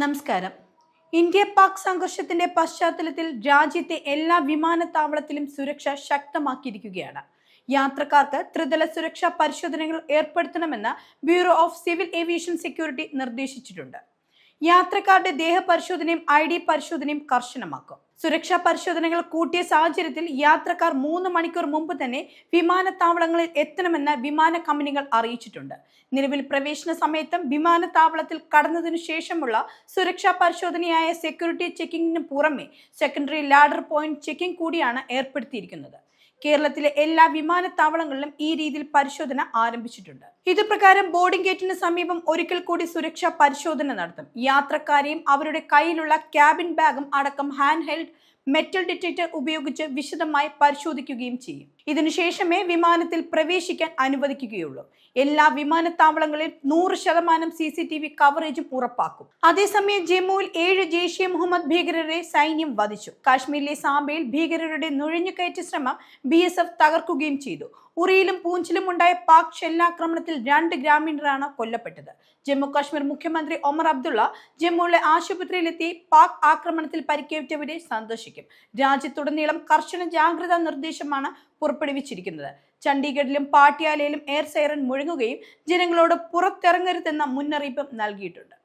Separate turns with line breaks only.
നമസ്കാരം. ഇന്ത്യ പാക് സംഘർഷത്തിന്റെ പശ്ചാത്തലത്തിൽ രാജ്യത്തെ എല്ലാ വിമാനത്താവളത്തിലും സുരക്ഷ ശക്തമാക്കിയിരിക്കുകയാണ്. യാത്രക്കാർക്ക് ത്രിതല സുരക്ഷാ പരിശോധനകൾ ഏർപ്പെടുത്തണമെന്ന് bureau of civil aviation security നിർദ്ദേശിച്ചിട്ടുണ്ട്. യാത്രക്കാരുടെ ദേഹപരിശോധനയും ഐ ഡി പരിശോധനയും കർശനമാക്കും. സുരക്ഷാ പരിശോധനകൾ കൂട്ടിയ സാഹചര്യത്തിൽ യാത്രക്കാർ മൂന്ന് മണിക്കൂർ മുമ്പ് തന്നെ വിമാനത്താവളങ്ങളിൽ എത്തണമെന്ന് വിമാന കമ്പനികൾ അറിയിച്ചിട്ടുണ്ട്. നിലവിൽ പ്രവേശന സമയത്തും വിമാനത്താവളത്തിൽ കടന്നതിനു ശേഷമുള്ള സുരക്ഷാ പരിശോധനയായ സെക്യൂരിറ്റി ചെക്കിങ്ങിന് പുറമെ സെക്കൻഡറി ലാഡർ പോയിന്റ് ചെക്കിംഗ് കൂടിയാണ് ഏർപ്പെടുത്തിയിരിക്കുന്നത്. കേരളത്തിലെ എല്ലാ വിമാനത്താവളങ്ങളിലും ഈ രീതിയിൽ പരിശോധന ആരംഭിച്ചിട്ടുണ്ട്. ഇതുപ്രകാരം ബോർഡിംഗ് ഗേറ്റിന് സമീപം ഒരിക്കൽ കൂടി സുരക്ഷാ പരിശോധന നടത്തും. യാത്രക്കാരെയും അവരുടെ കയ്യിലുള്ള ക്യാബിൻ ബാഗും അടക്കം hand held it metal detector ഉപയോഗിച്ച് വിശദമായി പരിശോധിക്കുകയും ചെയ്യും. ഇതിനുശേഷമേ വിമാനത്തിൽ പ്രവേശിക്കാൻ അനുവദിക്കുകയുള്ളൂ. എല്ലാ വിമാനത്താവളങ്ങളിൽ നൂറ് ശതമാനം സി സി ടി വി കവറേജും ഉറപ്പാക്കും. അതേസമയം ജമ്മുവിൽ ഏഴ് ജെയ്ഷെ മുഹമ്മദ് ഭീകരരെ സൈന്യം വധിച്ചു. കാശ്മീരിലെ സാംബയിൽ ഭീകരരുടെ നുഴഞ്ഞുകയറ്റ ശ്രമം ബി എസ് എഫ് തകർക്കുകയും ചെയ്തു. ഉറിയിലും പൂഞ്ചിലും ഉണ്ടായ പാക് ഷെല്ലാക്രമണത്തിൽ രണ്ട് ഗ്രാമീണരാണ് കൊല്ലപ്പെട്ടത്. ജമ്മു കാശ്മീർ മുഖ്യമന്ത്രി ഒമർ അബ്ദുള്ള ജമ്മുവിലെ ആശുപത്രിയിലെത്തി പാക് ആക്രമണത്തിൽ പരിക്കേറ്റവരെ സന്ദർശിക്കും രാജ്യത്തുടനീളം കർശന ജാഗ്രതാ നിർദ്ദേശമാണ് പുറപ്പെടുവിച്ചിരിക്കുന്നത്. ചണ്ഡീഗഡിലും പാട്യാലയിലും എയർ സൈറൻ മുഴങ്ങുകയും ജനങ്ങളോട് പുറത്തിറങ്ങരുതെന്ന മുന്നറിയിപ്പും നൽകിയിട്ടുണ്ട്.